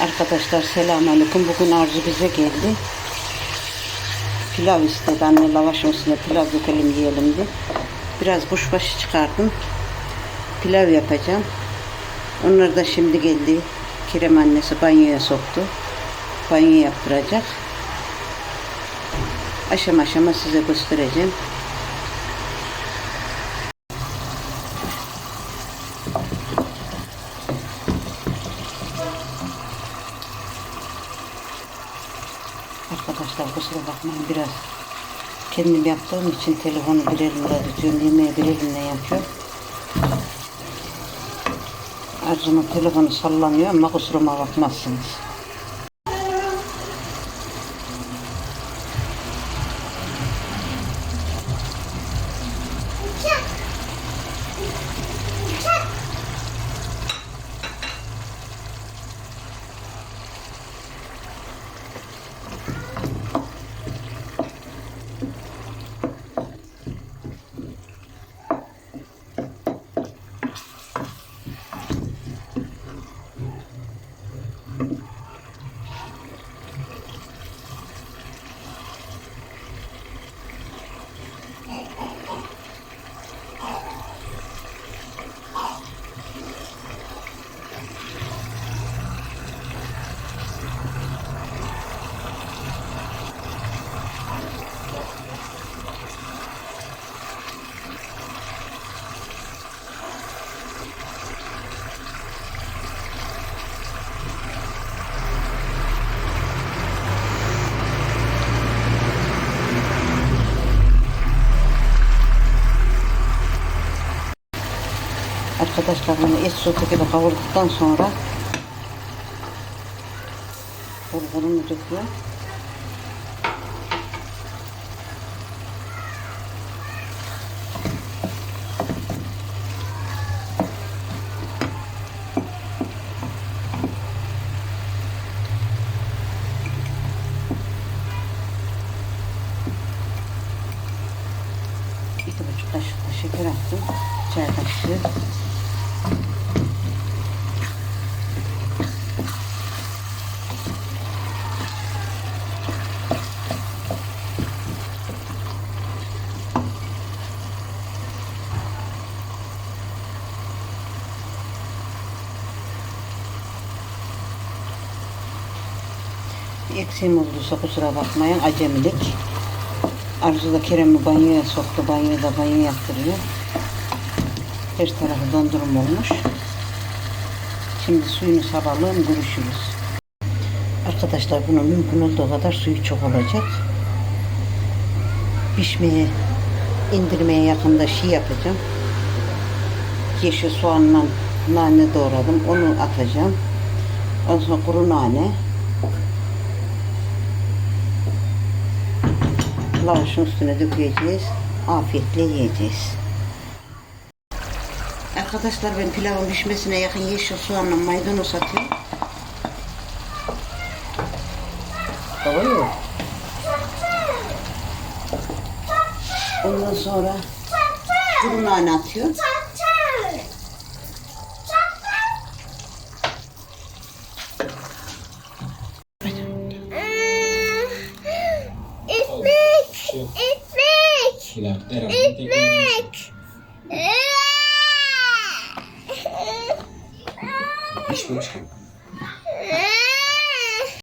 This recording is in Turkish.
Arkadaşlar selamünaleyküm. Bugün Arzu bize geldi. Pilav istedi. Anne lavaş üstüne pilav dökelim yiyelim diye. Biraz kuşbaşı çıkardım. Pilav yapacağım. Onlar da şimdi geldi. Kerem annesi banyoya soktu. Banyo yaptıracak. Aşama aşama size göstereceğim. Arkadaşlar kusura bakmayın biraz kendim yaptığım için telefonu bir elimle tutuyorum, yemeği bir elimle yapıyorum. Arzu'nun telefonu sallanıyor ama kusuruma bakmazsınız. Arkadaşlar bunu et sotu gibi kavurduktan sonra bulgurunu döküyor. İki buçuk kaşık şeker attım. Çay kaşığı. Eksiğim olduysa kusura bakmayın acemilik. Arzu da Kerem'i banyoya soktu. Banyoda banyo yaptırıyor. Her tarafı dondurum olmuş. Şimdi suyunu salalım, görüşürüz. Arkadaşlar bunun mümkün olduğu kadar suyu çok olacak. Pişmeye, indirmeye yakında şey yapacağım. Yeşil soğanla nane doğradım. Onu atacağım. Ondan sonra kuru nane. Lavaşın üstüne dökeceğiz. Afiyetle yiyeceğiz. Arkadaşlar ben pilavın pişmesine yakın yeşil soğanla maydanoz atıyorum. Tamam mı? Ondan sonra kuru nane atıyorum. şey yok. İpek. İleride herhalde tek İpek. İpek. İpek. İpek.